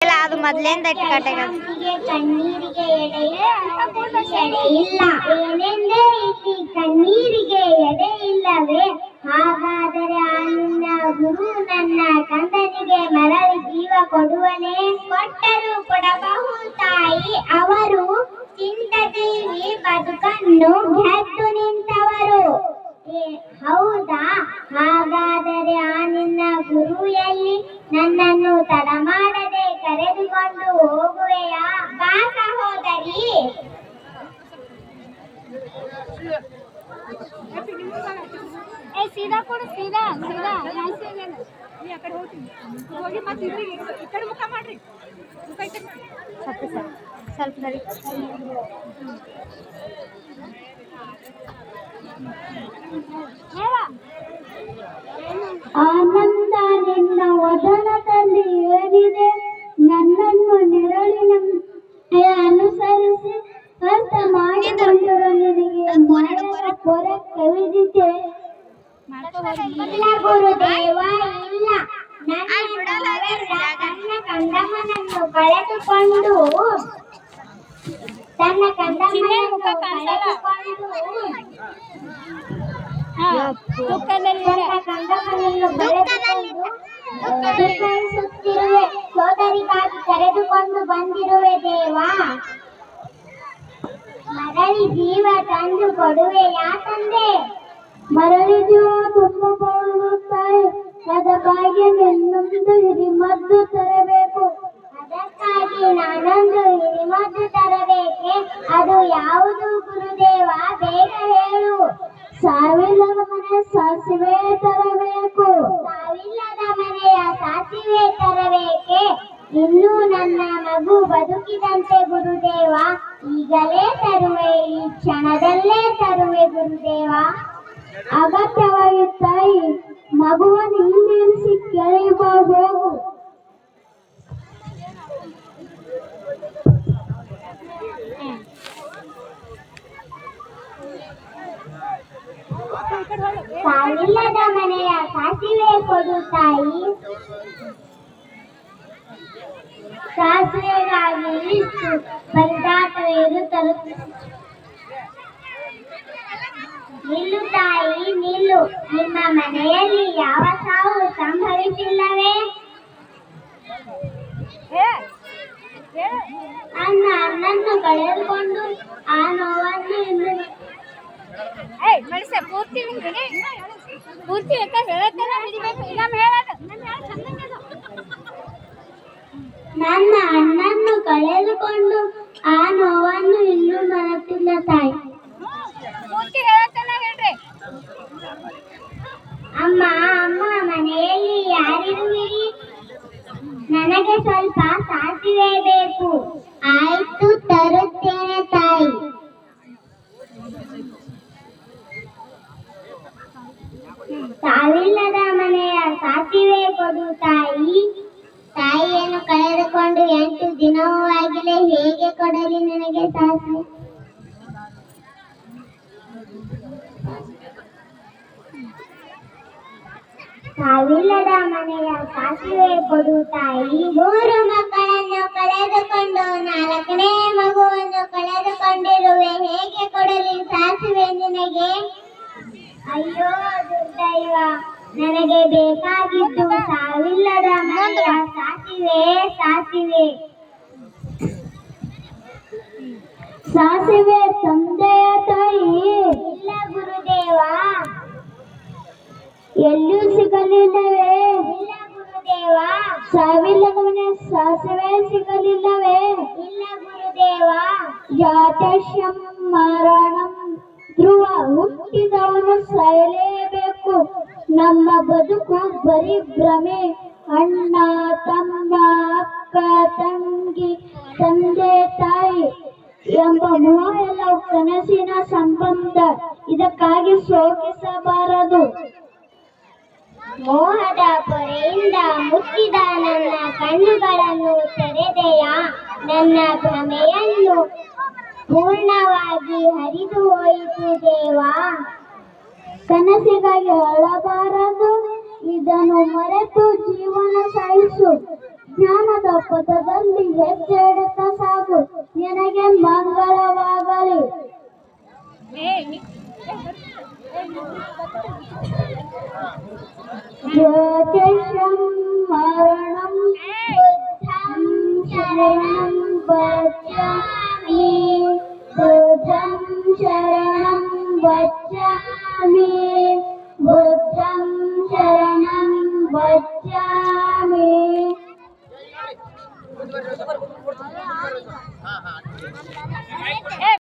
ಅದು ಮೊದ್ಲಿಂದ ಇಟ್ಟು ಕಟ್ಟಾಗ ಕಣ್ಣಿಗೆ ಕಣ್ಣೀರಿಗೆ ಎಡೆ ಇಲ್ಲ. ಏನೆಂದೇ ಕಣ್ಣೀರಿಗೆ ಎಡೆ ಇಲ್ಲವೇ? ಹಾಗಾದರೆ ಆ ಗುರು ನನ್ನ ಕಂದನಿಗೆ ಮರಳಿ ಜೀವ ಕೊಡುವನೇ? ಕೊಟ್ಟರು ಕೊಡಬಹು ತಾಯಿ. ಅವರು ಚಿಂತದೇವಿ ಬದುಕನ್ನು ಗೆದ್ದು ನಿಂತವರು. ಹೌದಾ? ಹಾಗಾದರೆ ಆ ನಿನ್ನ ಗುರು ಎಲ್ಲಿ? ನನ್ನನ್ನು ತಡ ಮಾಡದೆ ಕರೆದುಕೊಂಡು ಹೋಗುವೆಯಾ ಬಾ ಸಹೋದರಿ ಏ ಸೀದಾ ಕೊಡು ಸೀದಾ ಸೀದಾ ನಾನ್ ಸೀದಾ ನೀ ಆ ಕಡೆ ಹೋಗ್ತೀನಿ ಹೋಗಿ ಮತ್ತೆ ಇದ್ರಿಗೆ ಈ ಕಡೆ ಮುಖ ಮಾಡ್ರಿ ಮುಖ ಈ ಕಡೆ ಮಾಡಿ ಸ್ವಲ್ಪ ಸರಿ ಹೇಳ ಆನಂದ ಪೊರೆ ಕವಿದಿದೆ ಇಲ್ಲ ಗುರುದೇವ ಇಲ್ಲ ನನ್ನ ಕಂದಮ್ಮನನ್ನು ಕಳೆದುಕೊಂಡು. ತನ್ನ ಕಂದಮ್ಮನನ್ನು ಕಳೆದುಕೊಂಡು. ತನ್ನ ಕಂದಮ್ಮನನ್ನು ಕಳೆದುಕೊಂಡು. ಸೋದರಿಗಾಗಿ ಕರೆದುಕೊಂಡು ಬಂದಿರುವೆ ದೇವಾ. ಜೀವ ತಂದು ಕೊಡುವೆ ಯಾಕಂದೆ ಮರಳಿ ಜೀವ ತುಂಬ ಬಾಳುತ್ತಾಯಿ ಅದಕ್ಕಾಗಿ ನಿನ್ನೊಂದು ಹಿರಿಮದ್ದು ತರಬೇಕು. ಅದಕ್ಕಾಗಿ ನಾನೊಂದು ಹಿರಿಮದ್ದು ತರಬೇಕೆ. ಅದು ಯಾವುದು ಗುರುದೇವ? ಬೇಗ ಹೇಳು. ಸಾವಿಲ್ಲದ ಮನೆ ಸಾಸಿವೆ ತರಬೇಕು. ಸಾವಿಲ್ಲದ ಮನೆಯ ಸಾಸಿವೆ ತರಬೇಕೆ. ಇನ್ನೂ ನನ್ನ ಮಗು ಬದುಕಿದಂತೆ ಗುರುದೇವ ಈಗಲೇ ತರುವೆ, ಈ ಕ್ಷಣದಲ್ಲೇ ತರುವೆ ಗುರುದೇವ. ಅಗತ್ಯವಾಗಿ ತಾಯಿ ಮಗುವನ್ನು ಹಿಂದಿರಿಸಿ ಕೆಳೆಯುವ ಹೋಗು. ಸಾವಿಲ್ಲದ ಮನೆಯ ಸಾಸಿವೆ ಕೊಡು ತಾಯಿ. ಸಾಸಿವೆಗಾಗಿ ಇಷ್ಟು ತರು ನಿಲ್ಲು ತಾಯಿ ನಿಲ್ಲು. ನಿಮ್ಮ ಮನೆಯಲ್ಲಿ ಯಾವ ಸಾವು ಸಂಭವಿಸಿಲ್ಲವೇ? ಅನ್ನ ಅನ್ನನ್ನು ಕಳೆದುಕೊಂಡು ಆ ನೋವನ್ನು ಇನ್ನು. ಪೂರ್ತಿ ಪೂರ್ತಿ ಅಂತ ಹಿಡಿಬೇಕು ಹೇಳೋದು. ನನ್ನ ಅಣ್ಣನ್ನು ಕಳೆದುಕೊಂಡು ಆ ನೋವನ್ನು ಇನ್ನೂ ಮರೆತಿಲ್ಲ ತಾಯಿ ಪೂರ್ತಿ ಹೇಳತ್ತೇನೆ ಹೇಳ್ರಿ ಅಮ್ಮ ಅಮ್ಮ ಮನೆಯಲ್ಲಿ ಯಾರಿರುವಿರಿ ನನಗೆ ಸ್ವಲ್ಪ ಸಾಸಿವೆ ಬೇಕು ಆಯ್ತು ತರುತ್ತೇನೆ ತಾಯಿ ಸಾವಿಲ್ಲದ ಮನೆಯ ಸಾಸಿವೆ ಕೊಡು ತಾಯಿ ಹೇಗೆ ಕೊಡಲಿ ನನಗೆ ಸಾಸಿವೆ ಸಾವಿಲ್ಲದ ಮನೆಯ ಸಾಸಿವೆ ಕೊಡು ತಾಯಿ. ಮೂರು ಮಕ್ಕಳನ್ನು ಕಳೆದುಕೊಂಡು ನಾಲ್ಕನೇ ಮಗುವನ್ನು ಕಳೆದುಕೊಂಡಿರುವೆ. ಹೇಗೆ ಕೊಡಲಿ ಸಾಸಿವೆ ನಿನಗೆ? ಅಯ್ಯೋ ದುರ್ದೈವ, ನನಗೆ ಬೇಕಾಗಿದ್ದು ಸಾವಿಲ್ಲದ ಮನೆಯ ಸಾಸಿವೆ ಸಾಸಿವೆ. ಸಾಸಿವೆ ತಂದೆಯ ತಾಯಿ. ಇಲ್ಲ ಗುರುದೇವ. ಎಲ್ಲೂ ಸಿಗಲಿಲ್ಲವೇ? ಇಲ್ಲ ಗುರುದೇವ. ಸಾವಿಲ್ಲದವನ ಸಾಸಿವೆ ಸಿಗಲಿಲ್ಲವೇ? ಇಲ್ಲ ಗುರುದೇವ. ಜಾತಶ್ಯಂ ಮರಣಂ ಧ್ರುವ ಹುಟ್ಟಿದವನು ಸಾಯಲೇಬೇಕು. ನಮ್ಮ ಬದುಕು ಬರೀ ಭ್ರಮೆ. ಅಣ್ಣ ತಮ್ಮ ಅಕ್ಕ ತಂಗಿ ತಂದೆ ತಾಯಿ. ಎಂಬ ಎಲ್ಲ ಕನಸಿನ ಸಂಬಂಧ ಇದಕ್ಕಾಗಿ ಶೋಕಿಸಬಾರದು. ಮೋಹದ ಪೊರೆಯಿಂದ ಮುಚ್ಚಿದ ನನ್ನ ಕಣ್ಣುಗಳನ್ನು ತೆರೆದೆಯ? ನನ್ನ ಭ್ರಮೆಯನ್ನು ಪೂರ್ಣವಾಗಿ ಹರಿದು ಹೋಯಿತು ದೇವಾ. ಕನಸಿಗಾಗಿ ಅಳಬಾರದು, ಇದನ್ನು ಮರೆತು ಜೀವನ ಸಾಯಿಸು. ಜ್ಞಾನದ ಪಥದಲ್ಲಿ ಹೆಜ್ಜೆ ಇಡುತ್ತಾ ಸಾಗು ನಿನಗೆ ಮಂಗಳವಾಗಲಿ ಜ್ಯೋತಿಷಂ ಮರಣಂ ಬುದ್ಧಂ ಶರಣಂ